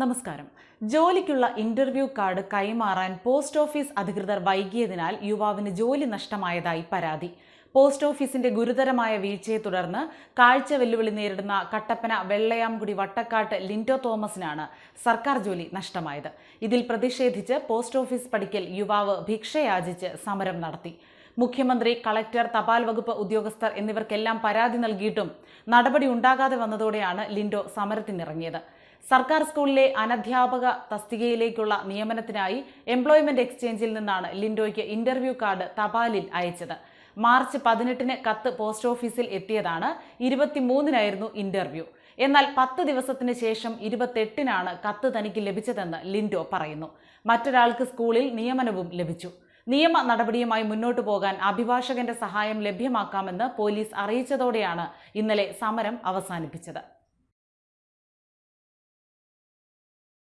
നമസ്കാരം. ജോലിക്കുള്ള interview card കൈമാറാൻ പോസ്റ്റ് ഓഫീസ് അധികൃതർ വൈകിയതിനാൽ യുവാവിന് ജോലി നഷ്ടമായതായി പരാതി. പോസ്റ്റ് ഓഫീസിന്റെ ഗുരുതരമായ വീഴ്ചയെ തുടർന്ന് കാഴ്ച വെല്ലുവിളി നേരിടുന്ന കട്ടപ്പന വെള്ളയാംകുടി വട്ടക്കാട്ട് ലിൻഡോ തോമസിനാണ് സർക്കാർ ജോലി നഷ്ടമായത്. ഇതിൽ പ്രതിഷേധിച്ച് പോസ്റ്റ് ഓഫീസ് പടിക്കൽ യുവാവ് ഭിക്ഷയാചിച്ച് സമരം നടത്തി. മുഖ്യമന്ത്രി കളക്ടർ തപാൽ വകുപ്പ് ഉദ്യോഗസ്ഥർ എന്നിവർക്കെല്ലാം പരാതി നൽകിയിട്ടും നടപടി ഉണ്ടാകാതെ വന്നതോടെയാണ് ലിൻഡോ സമരത്തിനിറങ്ങിയത്. സർക്കാർ സ്കൂളിലെ അനധ്യാപക തസ്തികയിലേക്കുള്ള നിയമനത്തിനായി എംപ്ലോയ്മെന്റ് എക്സ്ചേഞ്ചിൽ നിന്നാണ് ലിൻഡോയ്ക്ക് ഇന്റർവ്യൂ കാർഡ് തപാലിൽ അയച്ചത്. മാർച്ച് പതിനെട്ടിന് കത്ത് പോസ്റ്റ് ഓഫീസിൽ എത്തിയതാണ് ഇരുപത്തിമൂന്നിനായിരുന്നു ഇന്റർവ്യൂ. എന്നാൽ പത്ത് ദിവസത്തിന് ശേഷം ഇരുപത്തെട്ടിനാണ് കത്ത് തനിക്ക് ലഭിച്ചതെന്ന് ലിൻഡോ പറയുന്നു. മറ്റൊരാൾക്ക് സ്കൂളിൽ നിയമനവും ലഭിച്ചു. നിയമ നടപടിയുമായി മുന്നോട്ടു പോകാൻ അഭിഭാഷകന്റെ സഹായം ലഭ്യമാക്കാമെന്ന് പോലീസ് അറിയിച്ചതോടെയാണ് ഇന്നലെ സമരം അവസാനിപ്പിച്ചത്